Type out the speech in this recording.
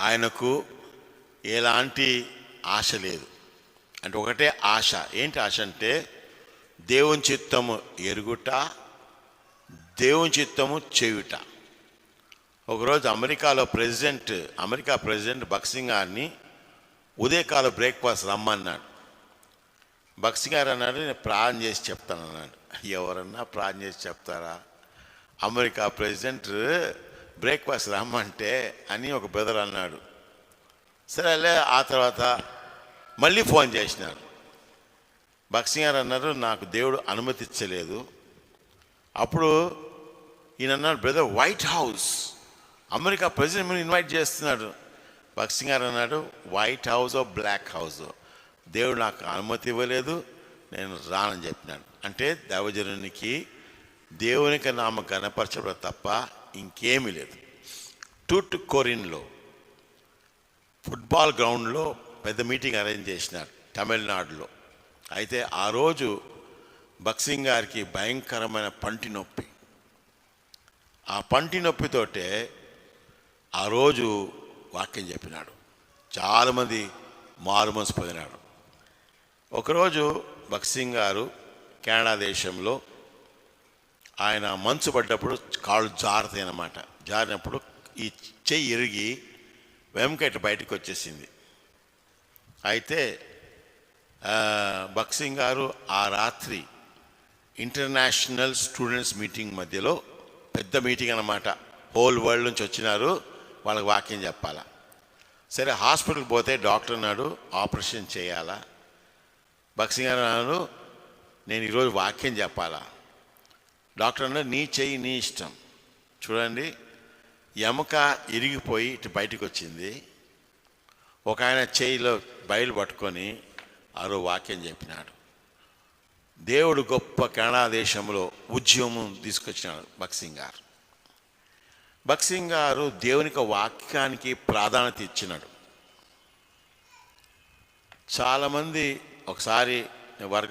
ఆయనకు ఎలాంటి ఆశ లేదు. అంటే ఒకటే ఆశ. ఏంటి ఆశ అంటే దేవుని చిత్తము ఎరుగుట దేవుని చిత్తము చేయుట. ఒకరోజు అమెరికాలో ప్రెసిడెంట్ అమెరికా ప్రెసిడెంట్ బక్సింగ్ గారిని ఉదయకాల బ్రేక్ఫాస్ట్ రమ్మన్నాడు. బక్సింగ్ గారు అన్నాడు నేను ప్రార్థన చేసి చెప్తాను అన్నాడు. ఎవరన్నా ప్రార్థన చేసి చెప్తారా? అమెరికా ప్రెసిడెంట్ బ్రేక్ఫాస్ట్ రమ్మంటే అని ఒక బ్రదర్ అన్నాడు. సరేలే ఆ తర్వాత మళ్ళీ ఫోన్ చేసినారు. భక్సింగ్ గారు అన్నారు నాకు దేవుడు అనుమతించలేదు అప్పుడు ఈయన అన్నాడు brother White House America president మీరు ఇన్వైట్ చేస్తున్నాడు. భక్సింగ్ గారు అన్నాడు వైట్ హౌస్ బ్లాక్ హౌస్ దేవుడు నాకు అనుమతి ఇవ్వలేదు నేను రానని చెప్పినాడు. అంటే దైవజనునికి దేవునికి నామ గణపరచడం తప్ప ఇంకేమీ లేదు. టూట్ కొరిన్లో ఫుట్బాల్ గ్రౌండ్లో పెద్ద మీటింగ్ అరేంజ్ చేసినారు తమిళనాడులో. అయితే ఆ రోజు బక్సింగ్ గారికి భయంకరమైన పంటి నొప్పి. ఆ పంటి నొప్పితోటే ఆ రోజు వాక్యం చెప్పినాడు. చాలామంది మారు మనసు పొందినాడు ఒకరోజు బక్సింగ్ గారు కెనడా దేశంలో ఆయన మంచు పడ్డప్పుడు కాళ్ళు జారుతాయి అన్నమాట జారినప్పుడు ఈ చెయ్యి ఇరిగి వెంకట బయటకు వచ్చేసింది. అయితే బక్సింగ్ గారు ఆ రాత్రి ఇంటర్నేషనల్ స్టూడెంట్స్ మీటింగ్ మధ్యలో పెద్ద మీటింగ్ అన్నమాట. హోల్ వరల్డ్ నుంచి వచ్చినారు వాళ్ళకి వాక్యం చెప్పాలా. సరే హాస్పిటల్కి పోతే డాక్టర్ అన్నాడు ఆపరేషన్ చేయాలా? బక్సింగ్ గారు అన్నాడు నేను ఈరోజు వాక్యం చెప్పాలా? డాక్టర్ అన్న నీ చెయ్యి నీ ఇష్టం. చూడండి ఎముక ఇరిగిపోయి ఇటు బయటకు వచ్చింది ఒక ఆయన చేయిలో బయలు పట్టుకొని ఆరో వాక్యం చెప్పినాడు. దేవుడు గొప్ప కెనడా దేశంలో ఉద్యమం తీసుకొచ్చినాడు బక్సింగ్ గారు. బక్సింగ్ గారు దేవునికి వాక్యానికి ప్రాధాన్యత ఇచ్చినాడు. చాలామంది ఒకసారి వర్గం